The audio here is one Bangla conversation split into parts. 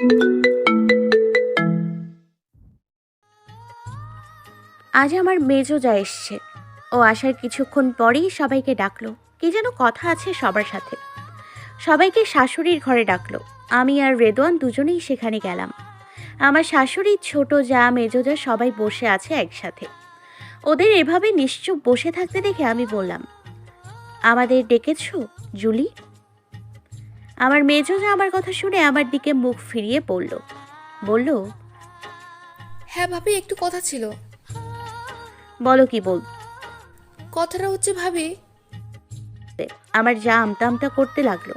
আজ আমার মেজো যা এসছে। ও আসার কিছুক্ষণ পরেই সবাইকে ডাকলো। কি যেন কথা আছে সবার সাথে। সবাইকে শাশুড়ির ঘরে ডাকলো। আমি আর রেদোয়ান দুজনেই সেখানে গেলাম। আমার শাশুড়ির ছোট যা, মেজো যা, সবাই বসে আছে একসাথে। ওদের এভাবে নিশ্চুপ বসে থাকতে দেখে আমি বললাম, আমাদের ডেকেছো, জুলি? আমার মেজো যা আমার কথা শুনে আমার দিকে মুখ ফিরিয়ে বলল বলল হ্যাঁ ভাবি একটু কথা ছিল। বলো কি বল? কথাটা হচ্ছে ভাবি আমার যা আমতা আমতা করতে লাগল।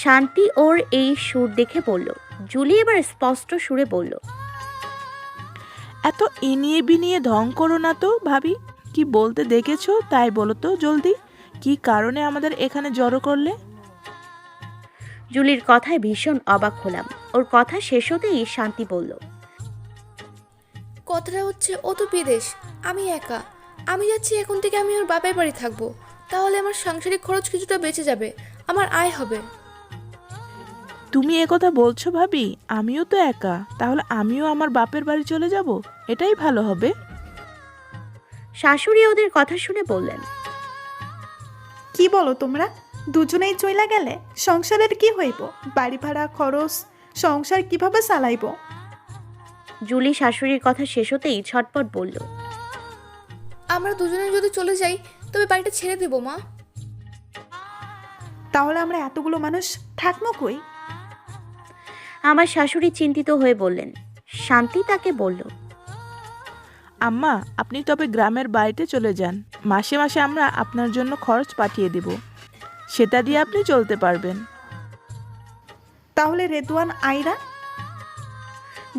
শান্তি ওর এই সুর দেখে বলল জুলি এবার স্পষ্ট সুরে বলল এত ইনিয়ে বিনিয়ে ঢং করো না তো ভাবি কি বলতে দেখেছ তাই বলো তো জলদি কি কারণে আমাদের এখানে জড়ো করলে? জুলির কথায় ভীষণ অবাক হলাম। ওর কথা শেষ হতেই শান্তি বলল কথাটা হচ্ছে ও তো বিদেশ আমি একা। আমি যাচ্ছি এখন থেকে আমি ওর বাপের বাড়ি থাকব। তাহলে আমার সাংসারিক খরচ কিছুটা বেঁচে যাবে আমার আয় হবে। তুমি একথা বলছো ভাবি আমিও তো একা তাহলে আমিও আমার বাপের বাড়ি চলে যাব? এটাই ভালো হবে। শাশুড়ি ওদের কথা শুনে বললেন কি বলো তোমরা? দুজনেই চইলা গেলে সংসারের কি হইব? বাড়ি ভাড়া খরচ সংসার কীভাবে চালাইব? জুলি শাশুড়ির কথা শেষ হতেই ছটপট বলল আমরা দুজনে যদি চলে যাই তবে বাড়িটা ছেড়ে দেবো মা। তাহলে আমরা এতগুলো মানুষ থাকব কই? আমার শাশুড়ি চিন্তিত হয়ে বললেন শান্তি তাকে বলল আম্মা আপনি তবে গ্রামের বাড়িতে চলে যান। মাসে মাসে আমরা আপনার জন্য খরচ পাঠিয়ে দেব। সেটা দিয়ে আপনি চলতে পারবেন। তাহলে রেদওয়ান আইরা?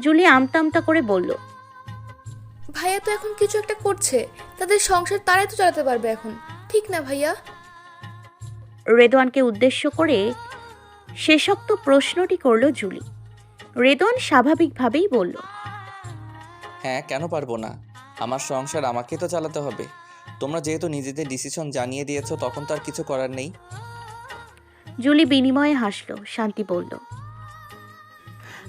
জুলি আমতা আমতা করে বলল ভাইয়া তো এখন কিছু একটা করছে তাদের সংসার তারাই তো চালাতে পারবে এখন। ঠিক না ভাইয়া? রেদওয়ানকে উদ্দেশ্য করে শেষোক্ত প্রশ্নটি করল জুলি। রেদওয়ান স্বাভাবিকভাবেই বলল হ্যাঁ কেন পারব না? আমার সংসার আমাকে তো চালাতে হবে। তোমরা যেহেতু নিজেদের ডিসিশন জানিয়ে দিয়েছ তখন তো আর কিছু করার নেই। জুলি বিনিময়ে হাসল শান্তি বলল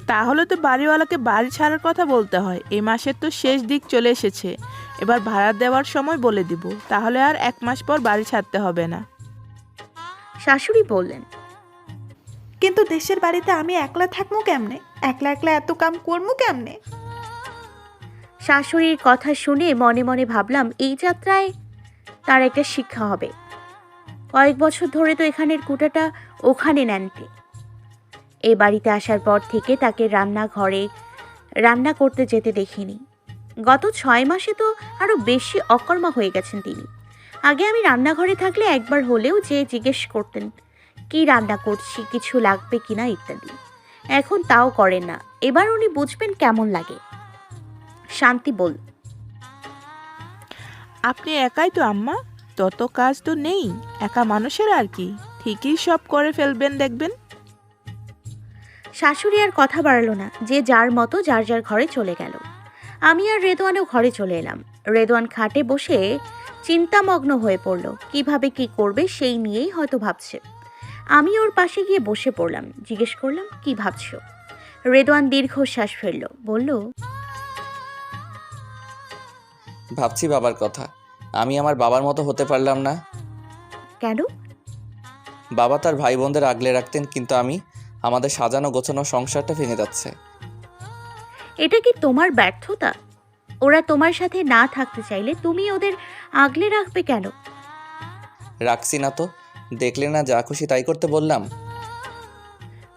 তাহলে তো বাড়িওয়ালাকে বাড়ি ছাড়ার কথা বলতে হয়। এই মাসের তো শেষ দিক চলে এসেছে। এবার ভাড়া দেওয়ার সময় বলে দিব। তাহলে আর এক মাস পর বাড়ি ছাড়তে হবে না। শাশুড়ি বললেন কিন্তু দেশের বাড়িতে আমি একলা থাকব কেমনে? একলা একলা এত কাম করব কেমনে? শাশুড়ির কথা শুনে মনে মনে ভাবলাম এই যাত্রায় তার একটা শিক্ষা হবে। কয়েক বছর ধরে তো এখানের কুটাটা ওখানে নেনকে এ বাড়িতে আসার পর থেকে তাকে রান্নাঘরে রান্না করতে যেতে দেখিনি। গত ছয় মাসে তো আরও বেশি অকর্মা হয়ে গেছেন তিনি। আগে আমি রান্নাঘরে থাকলে একবার হলেও যে জিজ্ঞেস করতেন, কি রান্না করছি, কিছু লাগবে কি না ইত্যাদি। এখন তাও করেন না। এবার উনি বুঝবেন কেমন লাগে। শান্তি বল আপনি একাই তো, আম্মা। তত কাজ তো নেই একা মানুষের আর কি? ঠিকই সব করে ফেলবেন দেখবেন। শাশুড়ি আর কথা বাড়ালো না যে যার মতো যার যার ঘরে চলে গেল। আমি আর রেদওয়ানও ঘরে চলে এলাম। রেদোয়ান খাটে বসে চিন্তামগ্ন হয়ে পড়ল কীভাবে কি করবে সেই নিয়েই হয়তো ভাবছে। আমি ওর পাশে গিয়ে বসে পড়লাম জিজ্ঞেস করলাম কি ভাবছ? রেদোয়ান দীর্ঘশ্বাস ফেলল বলল ভাবছি বাবার কথা। আমি আমার বাবার মতো হতে পারলাম না। কেন? বাবা তার ভাই বোনদের আগলে রাখতেন কিন্তু আমি আমাদের সাজানো গোছানো সংসারটা ভেঙে যাচ্ছে। এটা কি তোমার ব্যর্থতা? ওরা তোমার সাথে না থাকতে চাইলে তুমি ওদের আগলে রাখবে কেন? রাখছি না তো দেখলে না যা খুশি তাই করতে বললাম।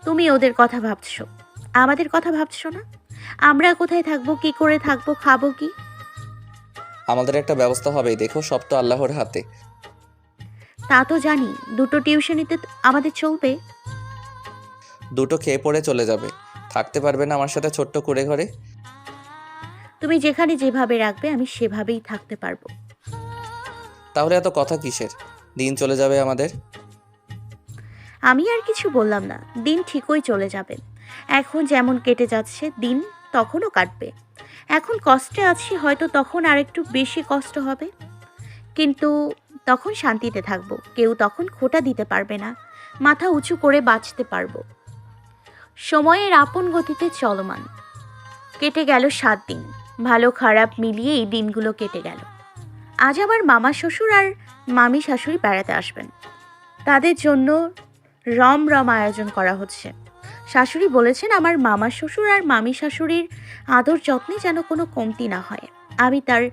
তুমি ওদের কথা ভাবছ। আমাদের কথা ভাবছ না? আমরা কোথায় থাকব কি করে থাকব খাব কি? আমাদের একটা ব্যবস্থা হবেই দেখো সব তো আল্লাহর হাতে। তা তো জানি দুটো টিউশনিতে আমাদের চলবে। দুটো খেয়ে পড়ে চলে যাবে। থাকতে পারবে না আমার সাথে ছোট্ট করে ঘরে। তুমি যেখানে যেভাবে রাখবে আমি সেভাবেই থাকতে পারব। তাহলে এত কথা কিসের? দিন চলে যাবে আমাদের। আমি আর কিছু বললাম না দিন ঠিকই চলে যাবে। এখন যেমন কেটে যাচ্ছে দিন তখনও কাটবে। এখন কষ্টে আছি, হয়তো তখন আরেকটু বেশি কষ্ট হবে। কিন্তু তখন শান্তিতে থাকব, কেউ তখন খোটা দিতে পারবে না, মাথা উঁচু করে বাঁচতে পারব। সময়ের আপন গতিতে চলমান। কেটে গেল সাত দিন, ভালো খারাপ মিলিয়ে এই দিনগুলো কেটে গেল। আজ আবার মামা শ্বশুর আর মামি শাশুড়ি বেড়াতে আসবেন। তাদের জন্য রম রম আয়োজন করা হচ্ছে। শাশুড়ি বলেছেন, আমার মামা শ্বশুর আর মামি শাশুড়ির আদর যত্নে যেন কোনো কমতি না হয়। আমি তার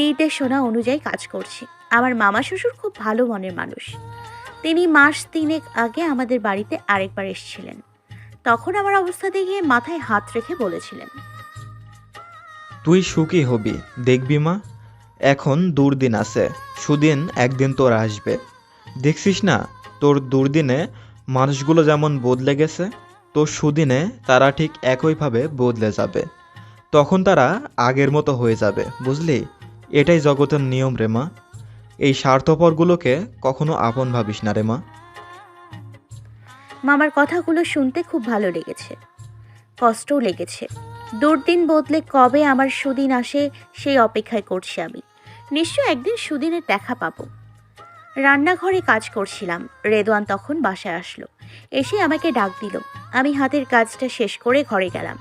নির্দেশনা অনুযায়ী কাজ করছি। আমার মামা শ্বশুর খুব ভালো মনের মানুষ। তিনি মাস তিনেক আগে আমাদের বাড়িতে আরেকবার এসেছিলেন। তখন আমার অবস্থা দেখে মাথায় হাত রেখে বলেছিলেন, তুই সুখী হবি, দেখবি মা? এখন দুর্দিন আছে। সুদিন একদিন তোর আসবে। দেখছিস না, তোর দুর্দিনে মানুষগুলো যেমন বদলে গেছে? তোর সুদিনে তারা ঠিক একইভাবে বদলে যাবে। তখন তারা আগের মতো হয়ে যাবে, বুঝলি? এটাই জগতের নিয়ম রে মা। এই স্বার্থপরগুলোকে কখনো আপন ভাবিস না রে মা। মামার কথাগুলো শুনতে খুব ভালো লেগেছে। কষ্টও লেগেছে। দুর্দিন বদলে কবে আমার সুদিন আসে, সেই অপেক্ষায় করছি আমি। নিশ্চয় একদিন সুদিনের দেখা পাবো। রান্নাঘরে কাজ করছিলাম। রেদওয়ান তখন বাসায় আসলো। এসে আমাকে ডাক দিল। আমি হাতের কাজটা শেষ করে ঘরে গেলাম।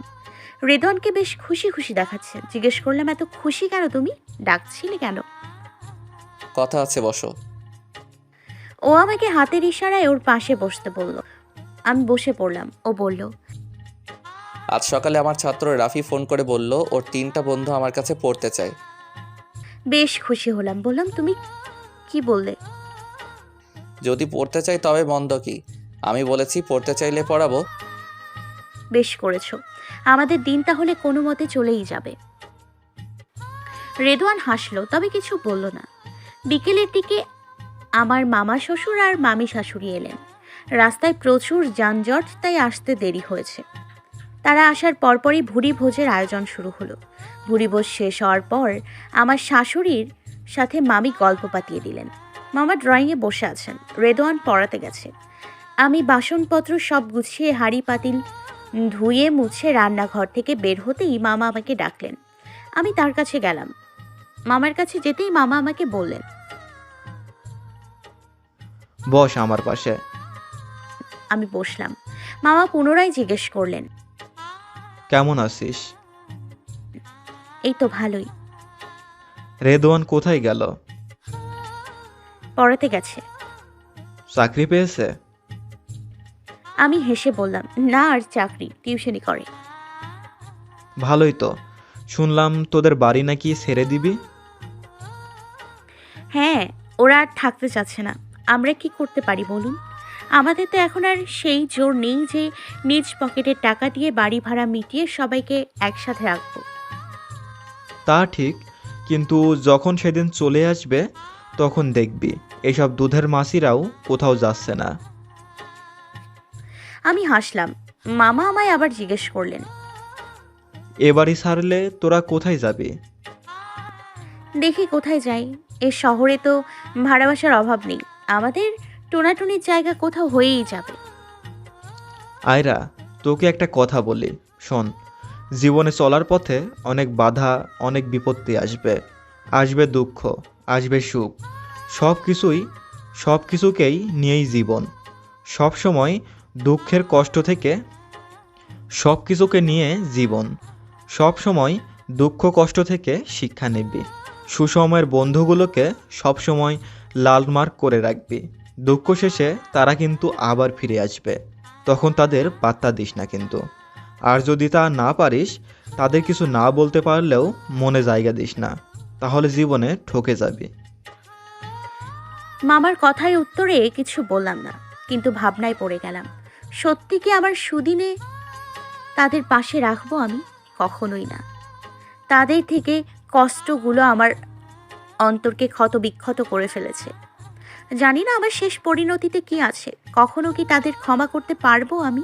রেদওয়ানকে বেশ খুশি খুশি দেখাচ্ছে। জিজ্ঞেস করলাম এত খুশি কেন তুমি? ডাকছিলে কেন? কথা আছে বসো। ও আমাকে হাতের ইশারায় ওর পাশে বসতে বলল। আমি বসে পড়লাম। ও বলল আজ সকালে আমার ছাত্র রাফি ফোন করে বলল ওর তিনটা বন্ধু আমার কাছে পড়তে চায়। বেশ খুশি হলাম। বললাম তুমি কি বললে? যদি পড়তে চাই তবে বন্ধ কি? আমি বলেছি পড়তে চাইলে পড়াবো। বেশ করেছ। আমাদের দিন তাহলে কোনো মতে চলেই যাবে। রেদওয়ান হাসলো, তবে কিছু বলল না। বিকেলের দিকে আমার মামা শ্বশুর আর মামি শাশুড়ি এলেন। রাস্তায় প্রচুর যানজট, তাই আসতে দেরি হয়েছে। তারা আসার পরপরই ভুরি ভোজের আয়োজন শুরু হলো। ভুরি ভোজ শেষ হওয়ার পর আমার শাশুড়ির সাথে মামি গল্প পাতিয়ে দিলেন। মামা ড্রয়িংয়ে বসে আছেন। রেদোয়ান পড়াতে গেছে। আমি বাসনপত্র সব গুছিয়ে হাঁড়ি পাতিল ধুয়ে মুছে রান্নাঘর থেকে বের হতেই মামা আমাকে ডাকলেন। আমি তার কাছে গেলাম। মামার কাছে যেতেই মামা আমাকে বললেন বস আমার পাশে। আমি বসলাম। মামা পুনরায় জিজ্ঞেস করলেন কেমন আছিস? এই তো ভালোই। রেদওয়ান কোথায় গেল? পড়াতে গেছে। চাকরি পেয়েছে? আমি হেসে বললাম না আর চাকরি টিউশনি করে। ভালোই তো। শুনলাম তোদের বাড়ি নাকি ছেড়ে দিবি? হ্যাঁ ওরা আর থাকতে চাচ্ছে না। আমরা কি করতে পারি বলুন? আমাদের তো এখন আর সেই জোর নেই যে নিজ পকেটের টাকা দিয়ে বাড়ি ভাড়া মিটিয়ে সবাইকে একসাথে রাখব। তা ঠিক কিন্তু যখন সেদিন চলে আসবে তখন দেখবি এসব দুধের মাসিরাও কোথাও যাচ্ছে না। আমি হাসলাম। মামা আমায় আবার জিজ্ঞেস করলেন। এবারই ছাড়লে তোরা কোথায় যাবি? দেখি কোথায় যাই। এ শহরে তো ভাড়া বাসার অভাব নেই। আমাদের টোনাটুনির জায়গা কোথাও হয়েই যাবে। আয়রা তোকে একটা কথা বলি। শোন জীবনে চলার পথে অনেক বাধা অনেক বিপত্তি আসবে। আসবে দুঃখ। আসবে সুখ। সব কিছুই, সব কিছুকেই নিয়েই জীবন। সব সময় দুঃখের কষ্ট থেকে সব কিছুকে নিয়ে জীবন। সব সময় দুঃখ কষ্ট থেকে শিক্ষা নিবি। সুসময়ের বন্ধুগুলোকে সবসময় লালমার্ক করে রাখবি। দুঃখ শেষে তারা কিন্তু আবার ফিরে আসবে। তখন তাদের পাত্তা দিস না কিন্তু। আর যদি তা না পারিস, তাদের কিছু না বলতে পারলেও মনে জায়গা দিস না। তাহলে জীবনে ঠকে যাবি। মামার কথায় উত্তরে কিছু বললাম না, কিন্তু ভাবনায় পড়ে গেলাম। সত্যি কি আমার সুদিনে তাদের পাশে রাখব আমি? কখনোই না। তাদের থেকে কষ্টগুলো আমার অন্তরকে ক্ষত বিক্ষত করে ফেলেছে। জানি না আমার শেষ পরিণতিতে কি আছে, কখনো কি তাদের ক্ষমা করতে পারব আমি?